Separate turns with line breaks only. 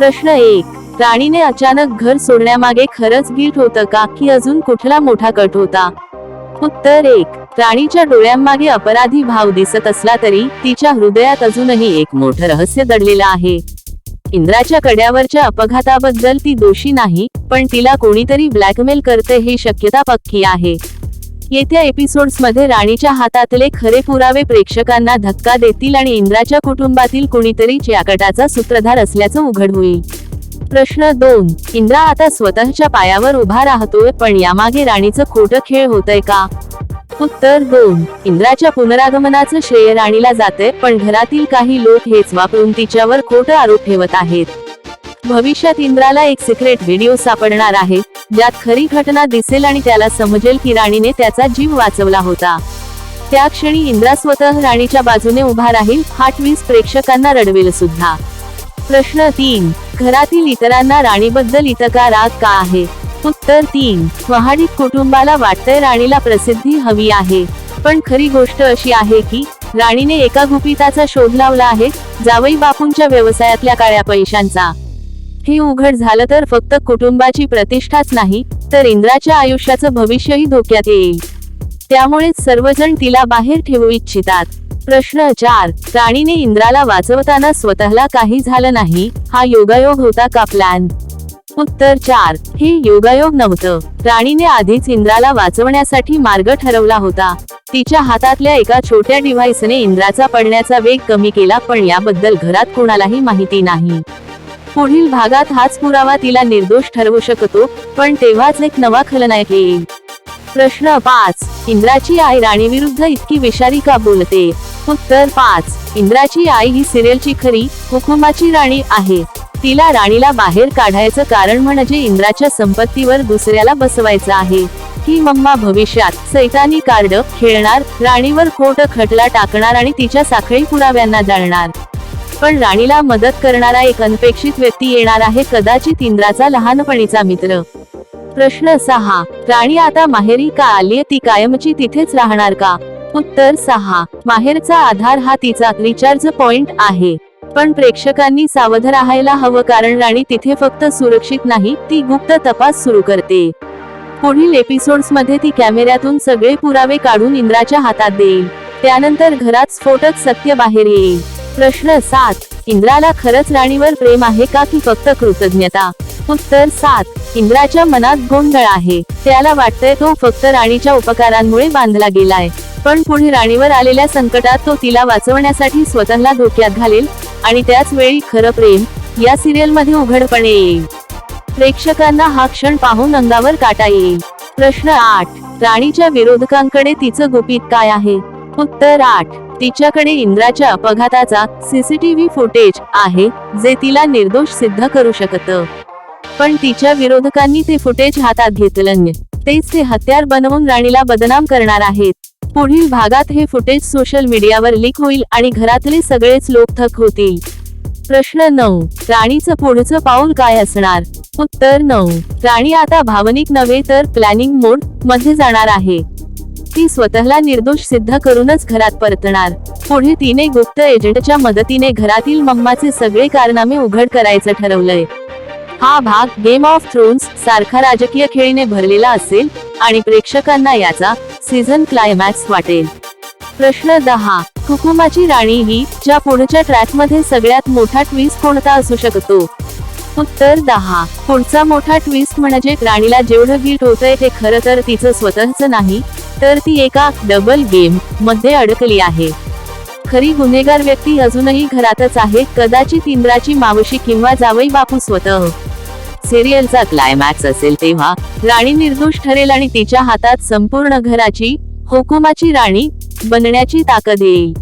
प्रश्न एक. राणीने अचानक घर सोडण्यामागे खरंच गिल्ट होतं का? की अजून कुठला मोठा कट होता? उत्तर एक. राणीच्या डोळ्यांमागे अपराधी भाव दिसत असला तरी तिच्या हृदयात अजूनही एक मोठं रहस्य दडलेलं आहे. इंद्राच्या कड्यावरच्या अपघाताबद्दल ती दोषी नाही पण तिला कोणीतरी ब्लॅकमेल करते ही शक्यता पक्की आहे. येत्या एपिसोड्समध्ये राणीच्या हातातले खरे पुरावे प्रेक्षकांना धक्का देतील आणि इंद्राच्या कुटुंबातील कुणीतरी चियाकटाचा सूत्रधार असल्याचं उघड होईल. प्रश्न दोन इंद्रा आता स्वतःच्या पायावर उभा राहतोय पण यामागे राणीचं खोटं खेळ होतंय का? उत्तर दोन इंद्राच्या पुनरागमनाचं श्रेय राणीला जाते पण घरातील काही लोक हेच वापरून तिच्यावर खोटं आरोप ठेवत आहेत. भविष्यात इंद्राला एक सिक्रेट व्हिडिओ सापडणार आहे. ज्यात खरी घटना दिसेल आणि त्याला समजेल की राणीने त्याचा जीव वाचवला होता. त्या क्षणी इंद्रा स्वतः राणीच्या बाजूने उभा राहील हा ट्विस्ट प्रेक्षकांना रडवेल सुद्धा. प्रश्न तीन घरातील इतरांना राणीबद्दल इतका राग का आहे? उत्तर तीन महाडिक कुटुंबाला वाटतंय राणीला प्रसिद्धी हवी आहे. पण खरी गोष्ट अशी आहे की राणीने एका गुपिताचा शोध लावला आहे जावई बापूंच्या व्यवसायातल्या काळ्या पैशांचा. ही उघड झालं तर फक्त कुटुंबाची प्रतिष्ठाच नाही तर इंद्राच्या आयुष्याचं भविष्यही धोक्यात येईल. त्यामुळेच सर्वजण तिला बाहेर ठेवू इच्छितात. प्रश्न चार राणीने इंद्राला वाचवताना स्वतःला काही झालं नाही हा योगायोग होता का प्लॅन उत्तर चार हे योगायोग नव्हतं. राणीने आधीच इंद्राला वाचवण्यासाठी मार्ग ठरवला होता. तिच्या हातातल्या एका छोट्या डिव्हाइसने इंद्राचा पडण्याचा वेग कमी केला पण याबद्दल घरात कोणालाही माहिती नाही. पुढील भागात हाच पुरावा तिला निर्दोष ठरवू शकतो पण तेव्हाच एक नवा खलनायक येईल. प्रश्न पाच. इंद्राची आई राणी विरुद्ध इतकी विषारी का बोलते? उत्तर पाच. इंद्राची आई ही सिरियलची खरी हुकुमाची राणी आहे. तिला राणीला बाहेर काढायचं कारण म्हणजे इंद्राच्या संपत्तीवर दुसऱ्याला बसवायचं आहे. ही मम्मा भविष्यात सैतानी कार्ड खेळणार राणीवर खोट खटला टाकणार आणि तिच्या साखळी पुराव्यांना जाळणार. पण राणीला मदत करणारा एक अनपेक्षित व्यक्ती येणार आहे कदाचित इंद्राचा लहानपणीचा मित्र. प्रश्न सहा. राणी आता माहेरी का आली ती कायमची तिथेच राहणार का? उत्तर सहा. माहेरचा आधार हा तिचा रिचार्ज पॉइंट आहे. पण प्रेक्षकांनी सावध राहायला हवं कारण राणी तिथे फक्त सुरक्षित नाही ती गुप्त तपास सुरू करते. पुढील एपिसोड्समध्ये ती कॅमेऱ्यातून सगळे पुरावे काढून इंद्राच्या हातात देईल. त्यानंतर घरात स्फोटक सत्य बाहेर येईल. प्रश्न सात. इंद्राला खरंच राणीवर प्रेम आहे का की फक्त कृतज्ञता? उत्तर सात. इंद्राच्या मनात गोंधळ आहे. त्याला वाटतंय तो फक्त राणीच्या उपकारांमुळे बांधला गेलाय. पण पुढे राणीवर आलेल्या संकटात तो तिला वाचवण्यासाठी स्वतःला धोक्यात घालेल आणि त्याच वेळी खरं प्रेम या सिरियलमध्ये उघडपणे येईल. प्रेक्षकांना हा क्षण पाहून अंगावर काटा येईल. प्रश्न आठ. राणीच्या विरोधकांकडे तिचं गुपित काय आहे? उत्तर आठ. तिच्याकडे इंद्राच्या अपघाताचा सीसीटीव्ही फुटेज आहे जे तिला निर्दोष सिद्ध करू शकतं. पण तिच्या विरोधकांनी ते फुटेज हातात घेतलं तेच ते हत्यार बनवून राणीला बदनाम करणार आहेत. पुढील भागात हे फुटेज सोशल मीडियावर लीक होईल आणि घरातले सगळेच लोक थक होतील. प्रश्न नऊ. राणीचं पुढचं पाऊल काय असणार? उत्तर नऊ. राणी आता भावनिक नव्हे तर प्लॅनिंग मोडमध्ये जाणार आहे. ती स्वतःला निर्दोष सिद्ध करूनच घरात परतणार. पुढे तिने गुप्त एजंटच्या मदतीने घरातील मम्माचे सगळे कारनामे उघड करायचं ठरवलंय. हा भाग गेम ऑफ थ्रोन्स सारखा राजकीय खेळीने भरलेला असेल आणि प्रेक्षकांना याचा सीझन क्लायमॅक्स वाटेल. प्रश्न दहा. कुकुमाची राणी ही ज्या पुढच्या ट्रॅकमध्ये सगळ्यात मोठा ट्विस्ट कोणता असू शकतो? उत्तर दहा. पुढचा मोठा ट्विस्ट म्हणजे राणीला जेवढं गीट होतंय ते खरं तर तिचं स्वतःच नाही तर ती एका डबल गेममध्ये अडकली आहे. खरी गुन्हेगार व्यक्ती अजूनही घरातच आहे कदाचित इंद्राची मावशी किंवा जावई बापू स्वतः. सिरियलचा क्लायमॅक्स असेल तेव्हा राणी निर्दोष ठरेल आणि तिच्या हातात संपूर्ण घराची हुकुमाची राणी बनण्याची ताकद येईल.